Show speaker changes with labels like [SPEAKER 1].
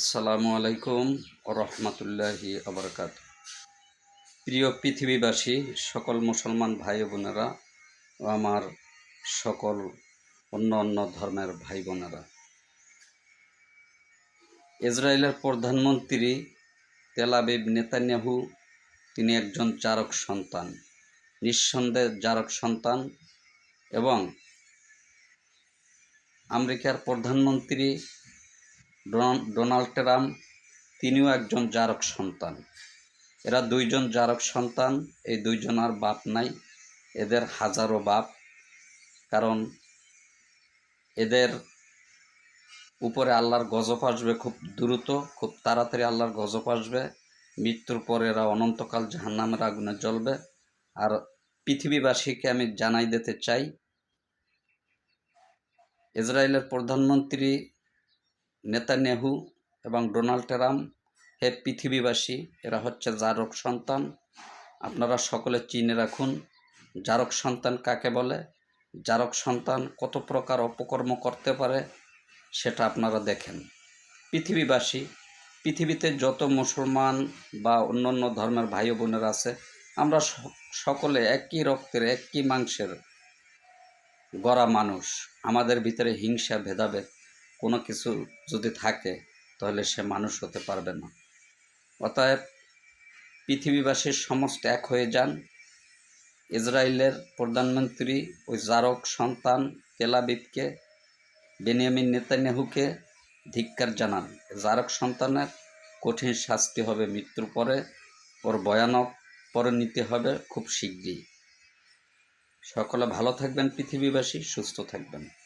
[SPEAKER 1] আসসালামু আলাইকুম রহমতুল্লাহি আবরকাত প্রিয় পৃথিবীবাসী, সকল মুসলমান ভাই বোনেরা আমার সকল অন্য অন্য ধর্মের ভাই বোনেরা। ইসরায়েলের প্রধানমন্ত্রী তেলাবিব নেতানিয়াহু, তিনি একজন চারক সন্তান, নিঃসন্দেহ জারক সন্তান এবং আমেরিকার প্রধানমন্ত্রী ডোনাল্ড ট্রাম্প, তিনিও একজন জারক সন্তান। এরা দুইজন জারক সন্তান, এই দুইজনার বাপ নাই, এদের হাজারো বাপ, কারণ এদের উপরে আল্লাহর গজব আসবে খুব দ্রুত, খুব তাড়াতাড়ি আল্লাহর গজব আসবে। মৃত্যুর পরে এরা অনন্তকাল জাহান্নামের আগুনে জ্বলবে। আর পৃথিবীবাসীকে আমি জানাই দিতে চাই, ইসরায়েলের প্রধানমন্ত্রী নেতানিয়াহু এবং ডোনাল্ড ট্রাম্প, হে পৃথিবীবাসী, এরা হচ্ছে জারক সন্তান। আপনারা সকলে চিনে রাখুন, জারক সন্তান কাকে বলে? জারক সন্তান কত প্রকার অপকর্ম করতে পারে সেটা আপনারা দেখেন। পৃথিবীবাসী, পৃথিবীতে যত মুসলমান বা অন্যান্য ধর্মের ভাই বোনেরা আছে, আমরা সকলে একই রক্তের, একই মাংসের গড়া মানুষ। আমাদের ভিতরে হিংসা, ভেদাভেদ কোনো কিছু যদি থাকে, তাহলে সে মানুষ হতে পারবে না। অতএব পৃথিবীবাসীর সমস্ত এক হয়ে যান। ইসরায়েলের প্রধানমন্ত্রী ওই জারক সন্তান তেলাবিবকে বেনিয়ামিন নেতানিয়াহুকে ধিক্কার জানান। জারক সন্তানের কঠিন শাস্তি হবে, মৃত্যুর পরে ওর ভয়ানক পরে নিতে হবে খুব শীঘ্রই। সকলে ভালো থাকবেন, পৃথিবীবাসী সুস্থ থাকবেন।